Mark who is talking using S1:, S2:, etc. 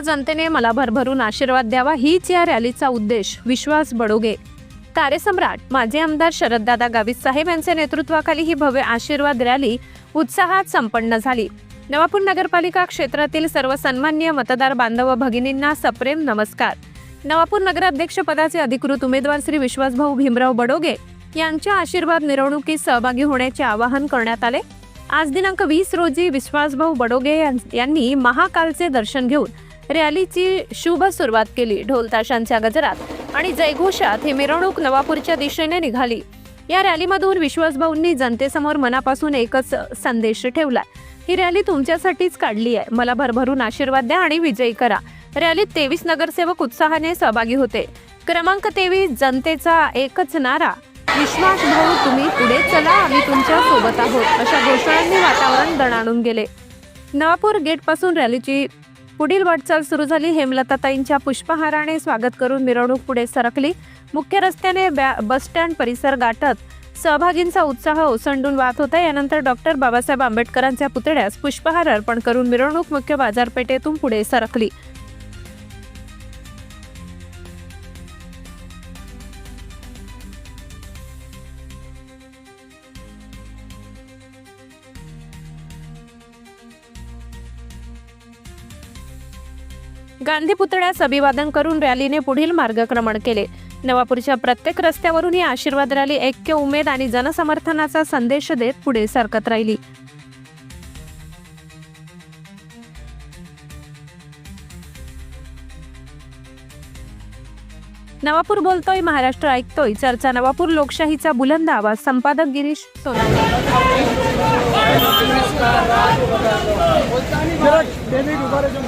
S1: जनतेने मला भरभरून आशीर्वाद द्यावा हीच या रॅलीचा उद्देश. विश्वास बडोगे. तारेसम्राट माजी आमदार शरददादा गावित साहेब यांच्या नेतृत्वाखाली ही भव्य आशीर्वाद रॅली उत्साहात संपन्न झाली. नवापूर नगरपालिका क्षेत्रातील सर्व सन्मान्य मतदार बांधव व भगिनींना सप्रेम नमस्कार. नवापूर नगराध्यक्ष पदाचे अधिकृत उमेदवार श्री विश्वासभाऊ भीमराव बडोगे यांच्या आशीर्वाद मिरवणुकीत सहभागी होण्याचे आवाहन करण्यात आले. आज दिनांक वीस रोजी विश्वासभाऊ बडोगे यां- यांनी महाकालचे दर्शन घेऊन रॅलीची शुभ सुरुवात केली. ढोलताशांच्या गजरात आणि जयघोषात ही मिरवणूक नवापूरच्या दिशेने निघाली. या रॅलीमधून विश्वासभाऊंनी जनतेसमोर मनापासून एकच संदेश ठेवला ही रॅली तुमच्यासाठीच काढली आहे. मला भरभरून आशीर्वाद द्या आणि विजयी करा. रॅलीत तेवीस नगरसेवक उत्साहाने सहभागी होते. क्रमांक तेवीस जनतेचा एकच नारा. विश्वास भाऊ तुम्ही पुढे चला आम्ही तुमच्यासोबत आहोत. अशा घोषणांनी वातावरण दणाणून गेले. नवापूर गेटपासून रॅलीची पुढील वाटचाल सुरू झाली. हेमलताताईंच्या पुष्पहाराने स्वागत करून मिरवणूक पुढे सरकली. मुख्य रस्त्याने बॅ- बसस्टँड परिसर गाठत सहभागींचा उत्साह ओसंडून वाहत होता. यानंतर डॉक्टर बाबासाहेब आंबेडकरांच्या पुतळ्यास पुष्पहार अर्पण करून मिरवणूक मुख्य बाजारपेठेतून पुढे सरकली. गांधी पुतळ्यास अभिवादन करून रॅलीने पुढील मार्गक्रमण केले. नवापूरच्या प्रत्येक रस्त्यावरून ही आशीर्वाद रॅली ऐक्य उमेद आणि जनसमर्थनाचा संदेश देत पुढे सरकत राहिली. नवापूर बोलतोय महाराष्ट्र ऐकतोय. चर्चा नवापूर लोकशाहीचा बुलंद आवाज. संपादक गिरीश सोनावणे. જરાક બેબી ઊભા રહેજો